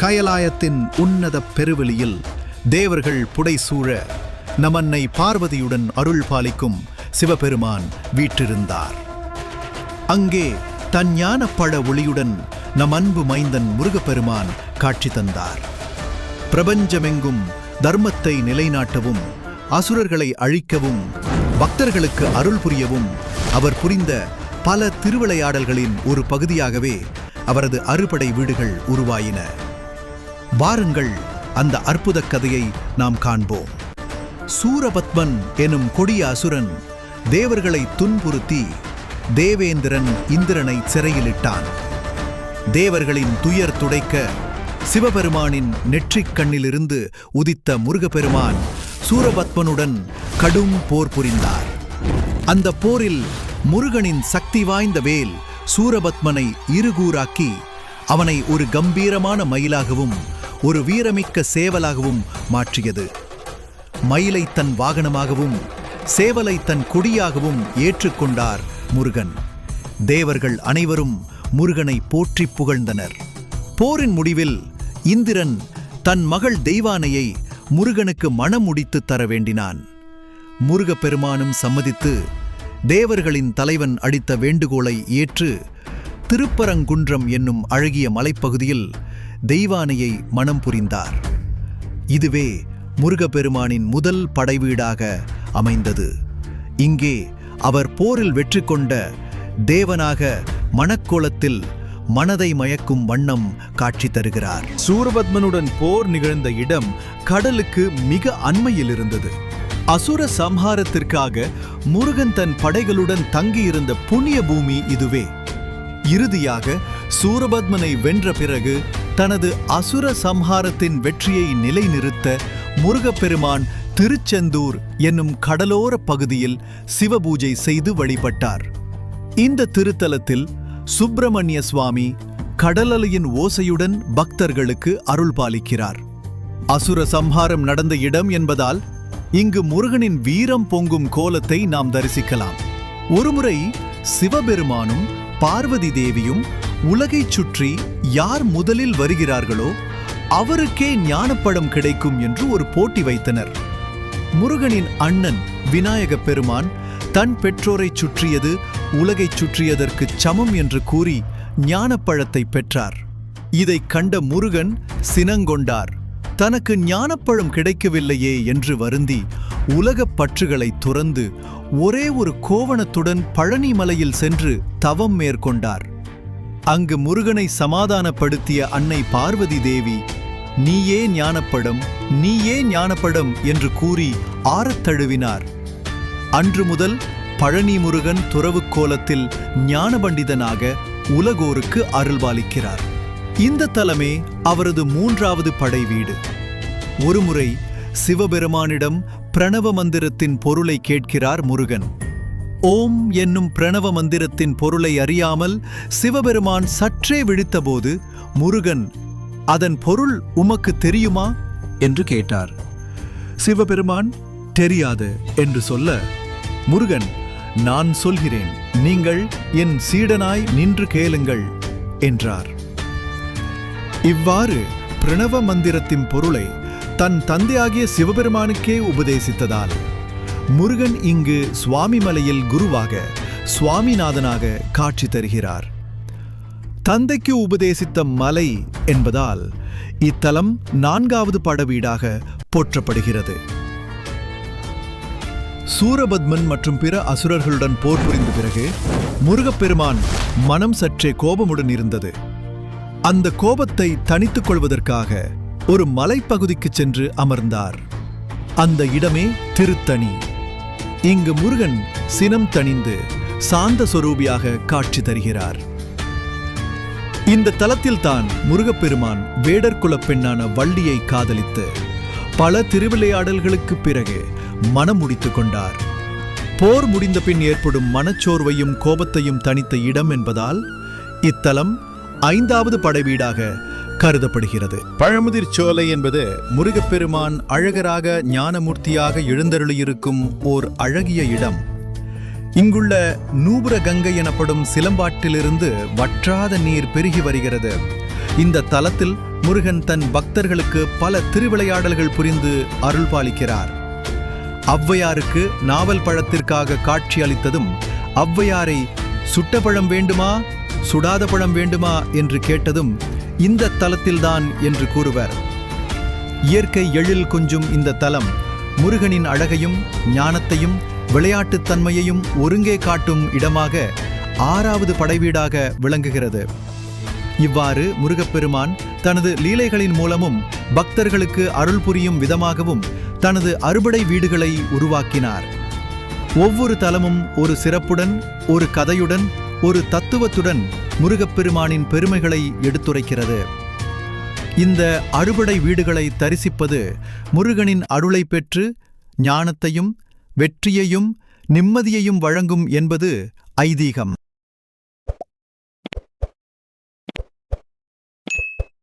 கயலாயத்தின் உன்னத பெருவெளியில் தேவர்கள் புடைசூழ நமன்னை பார்வதியுடன் அருள் பாலிக்கும் சிவபெருமான் வீற்றிருந்தார். அங்கே தன் ஞானப்பழ ஒளியுடன் நம் அன்பு மைந்தன் முருகப்பெருமான் காட்சி தந்தார். பிரபஞ்சமெங்கும் தர்மத்தை நிலைநாட்டவும் அசுரர்களை அழிக்கவும் பக்தர்களுக்கு அருள் புரியவும் அவர் புரிந்த பல திருவிளையாடல்களின் ஒரு பகுதியாகவே அவரது அறுபடை வீடுகள் உருவாயின. வாருங்கள் அந்த அற்புத கதையை நாம் காண்போம். சூரபத்மன் எனும் கொடிய அசுரன் தேவர்களை துன்புறுத்தி தேவேந்திரன் இந்திரனை சிறையிலிட்டான். தேவர்களின் துயர் துடைக்க சிவபெருமானின் நெற்றிக் கண்ணிலிருந்து உதித்த முருகப்பெருமான் சூரபத்மனுடன் கடும் போர் புரிந்தார். அந்த போரில் முருகனின் சக்தி வாய்ந்த வேல் சூரபத்மனை இருகூறாக்கி அவனை ஒரு கம்பீரமான மயிலாகவும் ஒரு வீரமிக்க சேவலாகவும் மாற்றியது. மயிலை தன் வாகனமாகவும் சேவலை தன் கொடியாகவும் ஏற்றுக்கொண்டார் முருகன். தேவர்கள் அனைவரும் முருகனை போற்றி புகழ்ந்தனர். போரின் முடிவில் இந்திரன் தன் மகள் தெய்வானையை முருகனுக்கு மனம் முடித்து தர வேண்டினான். முருகப்பெருமானும் சம்மதித்து தேவர்களின் தலைவன் அடித்த வேண்டுகோளை ஏற்று திருப்பரங்குன்றம் என்னும் அழகிய மலைப்பகுதியில் தெய்வானையை மனம் புரிந்தார். இதுவே முருகப்பெருமானின் முதல் படைவீடாக அமைந்தது. இங்கே அவர் போரில் வெற்றி கொண்ட தேவனாக மணக்கோலத்தில் மனதை மயக்கும் வண்ணம் காட்சி தருகிறார். சூரபத்மனுடன் போர் நிகழ்ந்த இடம் கடலுக்கு மிக அண்மையில் இருந்தது அசுர சம்ஹாரத்திற்காக முருகன் தன் படைகளுடன் தங்கியிருந்த புண்ணிய பூமி இதுவே. இறுதியாக சூரபத்மனை வென்ற பிறகு தனது அசுர சம்ஹாரத்தின் வெற்றியை நிலைநிறுத்த முருகப்பெருமான் திருச்செந்தூர் என்னும் கடலோர பகுதியில் சிவபூஜை செய்து வழிபட்டார். இந்த திருத்தலத்தில் சுப்பிரமணிய சுவாமி கடலலையின் ஓசையுடன் பக்தர்களுக்கு அருள் பாலிக்கிறார். அசுர சம்ஹாரம் நடந்த இடம் என்பதால் இங்கு முருகனின் வீரம் பொங்கும் கோலத்தை நாம் தரிசிக்கலாம். ஒருமுறை சிவபெருமானும் பார்வதி தேவியும் உலகைச் சுற்றி யார் முதலில் வருகிறார்களோ அவருக்கே ஞானப்படம் கிடைக்கும் என்று ஒரு போட்டி வைத்தனர். முருகனின் அண்ணன் விநாயகப் பெருமான் தன் பெற்றோரைச் சுற்றியது உலகைச் சுற்றியதற்குச் சமம் என்று கூறி ஞானப்பழத்தை பெற்றார். இதைக் கண்ட முருகன் சினங்கொண்டார் தனக்கு ஞானப்பழம் கிடைக்கவில்லையே என்று வருந்தி உலகப் பற்றுகளை துறந்து ஒரே ஒரு கோவணத்துடன் பழனி மலையில் சென்று தவம் மேற்கொண்டார். அங்கு முருகனை சமாதானப்படுத்திய அன்னை பார்வதி தேவி நீயே ஞானப்படம் நீயே ஞானப்படம் என்று கூறி ஆறத்தழுவினார் அன்று முதல் பழனி முருகன் துறவுக்கோலத்தில் ஞானபண்டிதனாக உலகோருக்கு அருள்பாலிக்கிறார். இந்த தலமே அவரது மூன்றாவது படை வீடு. ஒருமுறை சிவபெருமானிடம் பிரணவ மந்திரத்தின் பொருளை கேட்கிறார் முருகன். ஓம் என்னும் பிரணவ மந்திரத்தின் பொருளை அறியாமல் சிவபெருமான் சற்றே விழித்தபோது முருகன் அதன் பொருள் உமக்கு தெரியுமா? என்று கேட்டார். சிவபெருமான் தெரியாது என்று சொல்ல முருகன் நான் சொல்கிறேன் நீங்கள் என் சீடனாய் நின்று கேளுங்கள் என்றார். இவ்வாறு பிரணவ மந்திரத்தின் பொருளை தன் தந்தையாகிய சிவபெருமானுக்கே உபதேசித்ததால் முருகன் இங்கு சுவாமிமலையில் குருவாக சுவாமிநாதனாக காட்சி தருகிறார். தந்தைக்கு உபதேசித்த மலை என்பதால் இத்தலம் நான்காவது படவீடாக போற்றப்படுகிறது. சூரபத்மன் மற்றும் பிற அசுரர்களுடன் போர் புரிந்த பிறகு முருகப்பெருமான் மனம் சற்றே கோபமுடன் இருந்தது. அந்த கோபத்தை தணித்துக் கொள்வதற்காக ஒரு மலைப்பகுதிக்கு சென்று அமர்ந்தார். அந்த இடமே திருத்தணி. இங்கு முருகன் சினம் தணிந்து சாந்த சொரூபியாக காட்சி தருகிறார். இந்த தலத்தில்தான் முருகப்பெருமான் வேடர் பெண்ணான வள்ளியை காதலித்து பல திருவிளையாடல்களுக்கு பிறகு மனம் முடித்துக் கொண்டார். போர் முடிந்த பின் ஏற்படும் மனச்சோர்வையும் கோபத்தையும் தனித்த இடம் என்பதால் இத்தலம் ஐந்தாவது படைவீடாக கருதப்படுகிறது. பழமுதிர் சோலை என்பது முருகப்பெருமான் அழகராக ஞானமூர்த்தியாக எழுந்தருளியிருக்கும் ஓர் அழகிய இடம். இங்குள்ள நூபுர கங்கை எனப்படும் சிலம்பாட்டிலிருந்து வற்றாத நீர் பெருகி வருகிறது. இந்த தலத்தில் முருகன் தன் பக்தர்களுக்கு பல திருவிளையாடல்கள் புரிந்து அருள் பாலிக்கிறார் ஔவையாருக்கு நாவல் பழத்திற்காக காட்சி அளித்ததும் ஔவையாரை சுட்ட பழம் வேண்டுமா சுடாத பழம் வேண்டுமா? என்று கேட்டதும் இந்த தலத்தில்தான் என்று கூறுவர். இயற்கை எழில் கொஞ்சும் இந்த தலம் முருகனின் அழகையும் ஞானத்தையும் விளையாட்டுத் தன்மையையும் ஒருங்கே காட்டும் இடமாக ஆறாவது படைவீடாக விளங்குகிறது. இவ்வாறு முருகப்பெருமான் தனது லீலைகளின் மூலமும் பக்தர்களுக்கு அருள் புரியும் விதமாகவும் தனது அறுபடை வீடுகளை உருவாக்கினார். ஒவ்வொரு தலமும் ஒரு சிறப்புடன் ஒரு கதையுடன் ஒரு தத்துவத்துடன் முருகப்பெருமானின் பெருமைகளை எடுத்துரைக்கிறது. இந்த அறுபடை வீடுகளை தரிசிப்பது முருகனின் அருளை பெற்று ஞானத்தையும் வெற்றியையும் நிம்மதியையும் வழங்கும் என்பது ஐதீகம்.